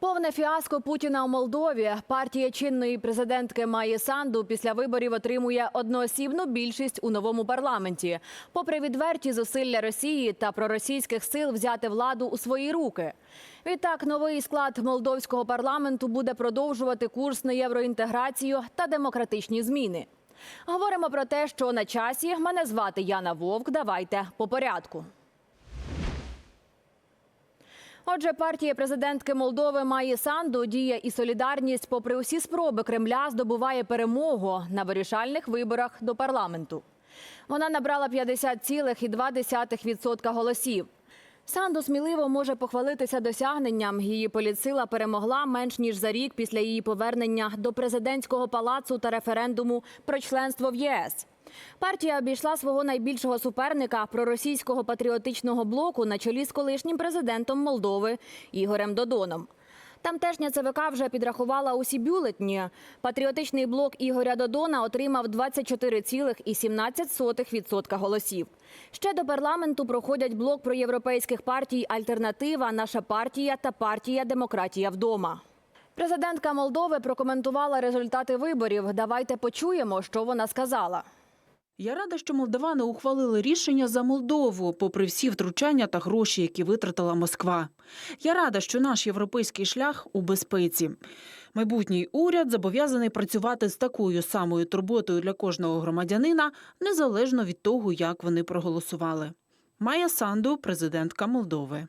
Повне фіаско Путіна у Молдові. Партія чинної президентки Майї Санду після виборів отримує одноосібну більшість у новому парламенті, попри відверті зусилля Росії та проросійських сил взяти владу у свої руки. Відтак, новий склад молдовського парламенту буде продовжувати курс на євроінтеграцію та демократичні зміни. Говоримо про те, що на часі мене звати Яна Вовк. Давайте по порядку. Отже, партія президентки Молдови має Санду дія і солідарність, попри усі спроби Кремля, здобуває перемогу на вирішальних виборах до парламенту. Вона набрала 50,2% голосів. Санду сміливо може похвалитися досягненням. Її політсила перемогла менш ніж за рік після її повернення до президентського палацу та референдуму про членство в ЄС. Партія обійшла свого найбільшого суперника проросійського патріотичного блоку на чолі з колишнім президентом Молдови Ігорем Додоном. Тамтешня ЦВК вже підрахувала усі бюлетні. Патріотичний блок Ігоря Додона отримав 24,17% голосів. Ще до парламенту проходять блок проєвропейських партій Альтернатива, Наша партія та партія Демократія вдома. Президентка Молдови прокоментувала результати виборів. Давайте почуємо, що вона сказала. Я рада, що молдавани ухвалили рішення за Молдову, попри всі втручання та гроші, які витратила Москва. Я рада, що наш європейський шлях у безпеці. Майбутній уряд зобов'язаний працювати з такою самою турботою для кожного громадянина, незалежно від того, як вони проголосували. Майя Санду, президентка Молдови.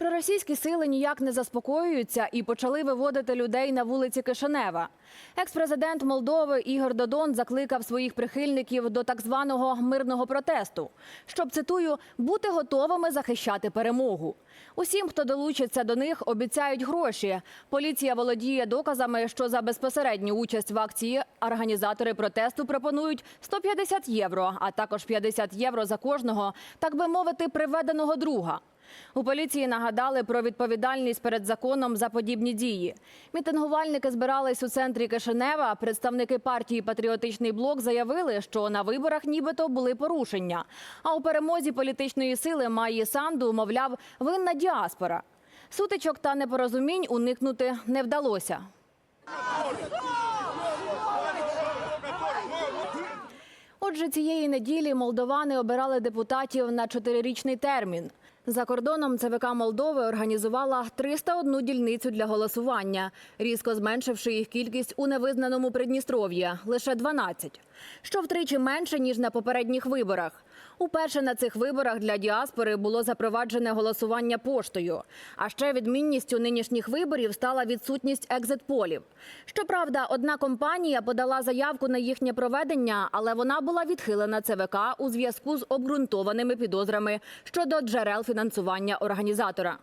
Проросійські сили ніяк не заспокоюються і почали виводити людей на вулиці Кишинева. Екс-президент Молдови Ігор Додон закликав своїх прихильників до так званого мирного протесту, щоб цитую бути готовими захищати перемогу. Усім, хто долучиться до них, обіцяють гроші. Поліція володіє доказами, що за безпосередню участь в акції організатори протесту пропонують 150 євро, а також 50 євро за кожного, так би мовити, приведеного друга. У поліції нагадали про відповідальність перед законом за подібні дії. Мітингувальники збирались у центрі Кишинева. Представники партії Патріотичний блок заявили, що на виборах нібито були порушення. А у перемозі політичної сили Майї Санду, мовляв, винна діаспора. Сутичок та непорозумінь уникнути не вдалося. Отже, цієї неділі молдовани обирали депутатів на чотирирічний термін. За кордоном ЦВК Молдови організувала 301 дільницю для голосування, різко зменшивши їх кількість у невизнаному Придністров'ї – лише 12, що втричі менше, ніж на попередніх виборах. Уперше на цих виборах для діаспори було запроваджене голосування поштою. А ще відмінністю нинішніх виборів стала відсутність екзит-полів. Щоправда, одна компанія подала заявку на їхнє проведення, але вона була відхилена ЦВК у зв'язку з обґрунтованими підозрами щодо джерел фінансування організатора.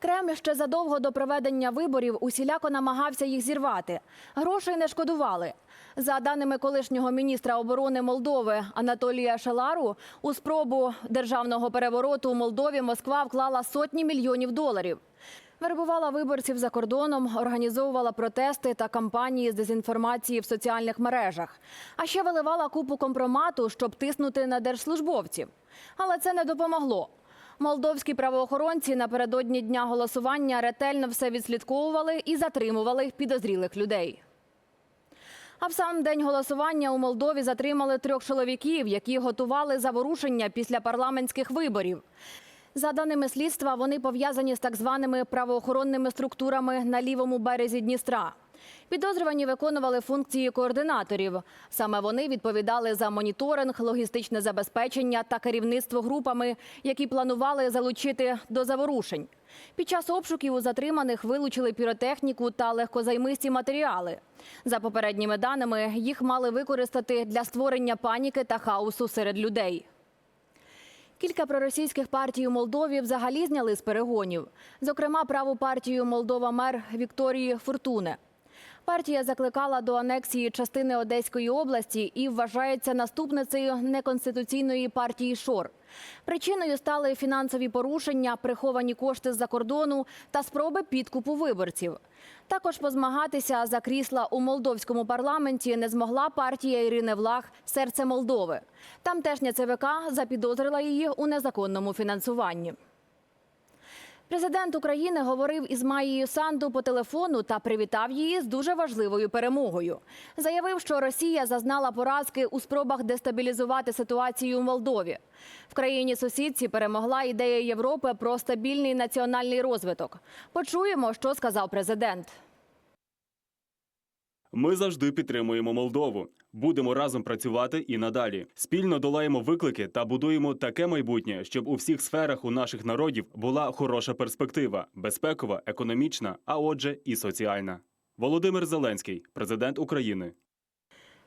Кремль ще задовго до проведення виборів усіляко намагався їх зірвати. Грошей не шкодували. За даними колишнього міністра оборони Молдови Анатолія Шалару, у спробу державного перевороту у Молдові Москва вклала сотні мільйонів доларів. Вербувала виборців за кордоном, організовувала протести та кампанії з дезінформації в соціальних мережах. А ще виливала купу компромату, щоб тиснути на держслужбовців. Але це не допомогло. Молдовські правоохоронці напередодні дня голосування ретельно все відслідковували і затримували підозрілих людей. А в сам день голосування у Молдові затримали трьох чоловіків, які готували заворушення після парламентських виборів. За даними слідства, вони пов'язані з так званими правоохоронними структурами на лівому березі Дністра. Підозрювані виконували функції координаторів. Саме вони відповідали за моніторинг, логістичне забезпечення та керівництво групами, які планували залучити до заворушень. Під час обшуків у затриманих вилучили піротехніку та легкозаймисті матеріали. За попередніми даними, їх мали використати для створення паніки та хаосу серед людей. Кілька проросійських партій у Молдові взагалі зняли з перегонів. Зокрема, праву партію Молдова мер Вікторії Фортуне. Партія закликала до анексії частини Одеської області і вважається наступницею неконституційної партії Шор. Причиною стали фінансові порушення, приховані кошти з-за кордону та спроби підкупу виборців. Також позмагатися за крісла у молдовському парламенті не змогла партія Ірини Влах Серце Молдови. Тамтешня ЦВК запідозрила її у незаконному фінансуванні. Президент України говорив із Маєю Санду по телефону та привітав її з дуже важливою перемогою. Заявив, що Росія зазнала поразки у спробах дестабілізувати ситуацію у Молдові. В країні сусідці перемогла ідея Європи про стабільний національний розвиток. Почуємо, що сказав президент. Ми завжди підтримуємо Молдову. Будемо разом працювати і надалі. Спільно долаємо виклики та будуємо таке майбутнє, щоб у всіх сферах у наших народів була хороша перспектива безпекова, економічна, а отже, і соціальна. Володимир Зеленський, президент України.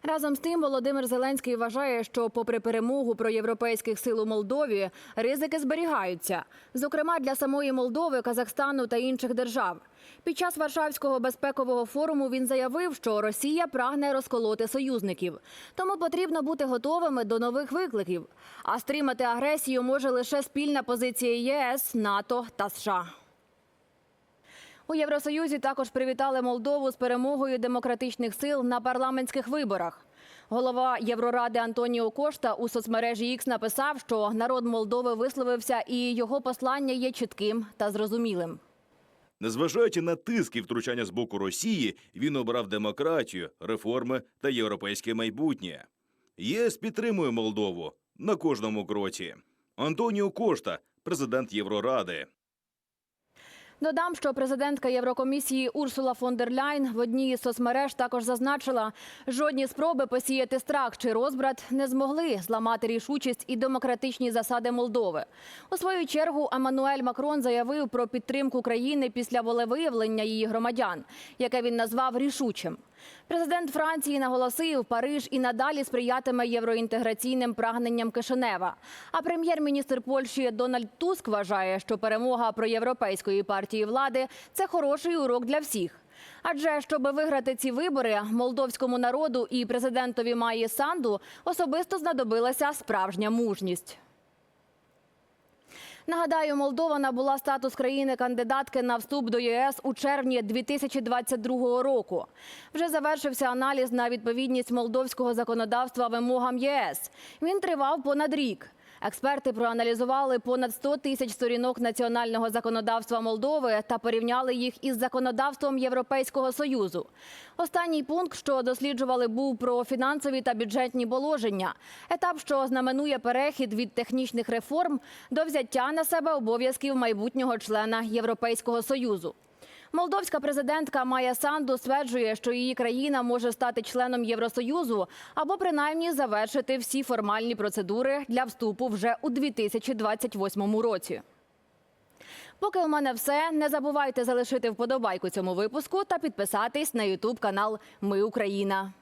Разом з тим, Володимир Зеленський вважає, що, попри перемогу проєвропейських сил у Молдові, ризики зберігаються, зокрема для самої Молдови, Казахстану та інших держав. Під час Варшавського безпекового форуму він заявив, що Росія прагне розколоти союзників, тому потрібно бути готовими до нових викликів. А стримати агресію може лише спільна позиція ЄС, НАТО та США. У Євросоюзі також привітали Молдову з перемогою демократичних сил на парламентських виборах. Голова Євроради Антоніо Кошта у соцмережі X написав, що народ Молдови висловився і його послання є чітким та зрозумілим. Незважаючи на тиск і втручання з боку Росії, він обрав демократію, реформи та європейське майбутнє. ЄС підтримує Молдову на кожному кроці. Антоніо Кошта, президент Євроради. Додам, що президентка Єврокомісії Урсула фон дер Ляйн в одній із соцмереж також зазначила, жодні спроби посіяти страх чи розбрат не змогли зламати рішучість і демократичні засади Молдови. У свою чергу Еммануель Макрон заявив про підтримку країни після волевиявлення її громадян, яке він назвав рішучим. Президент Франції наголосив, Париж і надалі сприятиме євроінтеграційним прагненням Кишинева. А прем'єр-міністр Польщі Дональд Туск вважає, що перемога проєвропейської партії влади це хороший урок для всіх. Адже щоб виграти ці вибори, молдовському народу і президентові Маї Санду особисто знадобилася справжня мужність. Нагадаю, Молдова набула статус країни-кандидатки на вступ до ЄС у червні 2022 року. Вже завершився аналіз на відповідність молдовського законодавства вимогам ЄС. Він тривав понад рік. Експерти проаналізували понад 100 тисяч сторінок національного законодавства Молдови та порівняли їх із законодавством Європейського союзу. Останній пункт, що досліджували, був про фінансові та бюджетні положення. Етап, що знаменує перехід від технічних реформ до взяття на себе обов'язків майбутнього члена Європейського союзу. Молдовська президентка Майя Санду стверджує, що її країна може стати членом Євросоюзу або принаймні завершити всі формальні процедури для вступу вже у 2028 році. Поки у мене все. Не забувайте залишити вподобайку цьому випуску та підписатись на Ютуб канал Ми Україна.